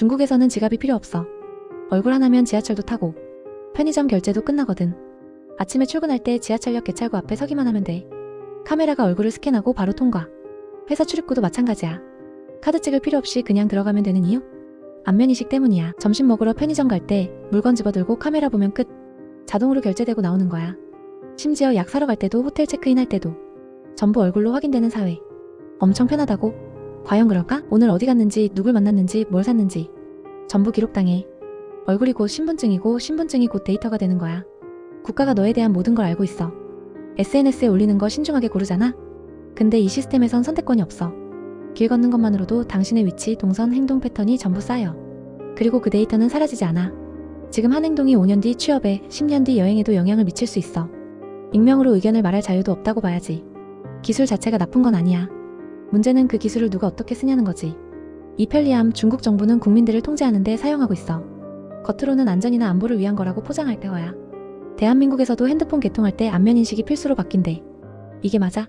중국에서는 지갑이 필요 없어. 얼굴 하나면 지하철도 타고 편의점 결제도 끝나거든. 아침에 출근할 때 지하철역 개찰구 앞에 서기만 하면 돼. 카메라가 얼굴을 스캔하고 바로 통과. 회사 출입구도 마찬가지야. 카드 찍을 필요 없이 그냥 들어가면 되는 이유? 안면인식 때문이야. 점심 먹으러 편의점 갈 때 물건 집어들고 카메라 보면 끝. 자동으로 결제되고 나오는 거야. 심지어 약 사러 갈 때도 호텔 체크인 할 때도 전부 얼굴로 확인되는 사회. 엄청 편하다고? 과연 그럴까? 오늘 어디 갔는지, 누굴 만났는지, 뭘 샀는지 전부 기록당해. 얼굴이 곧 신분증이고 신분증이 곧 데이터가 되는 거야. 국가가 너에 대한 모든 걸 알고 있어. SNS에 올리는 거 신중하게 고르잖아? 근데 이 시스템에선 선택권이 없어. 길 걷는 것만으로도 당신의 위치, 동선, 행동 패턴이 전부 쌓여. 그리고 그 데이터는 사라지지 않아. 지금 한 행동이 5년 뒤 취업에, 10년 뒤 여행에도 영향을 미칠 수 있어. 익명으로 의견을 말할 자유도 없다고 봐야지. 기술 자체가 나쁜 건 아니야. 문제는 그 기술을 누가 어떻게 쓰냐는 거지. 이 편리함 중국 정부는 국민들을 통제하는 데 사용하고 있어. 겉으로는 안전이나 안보를 위한 거라고 포장할 때어야. 대한민국에서도 핸드폰 개통할 때 안면 인식이 필수로 바뀐대. 이게 맞아?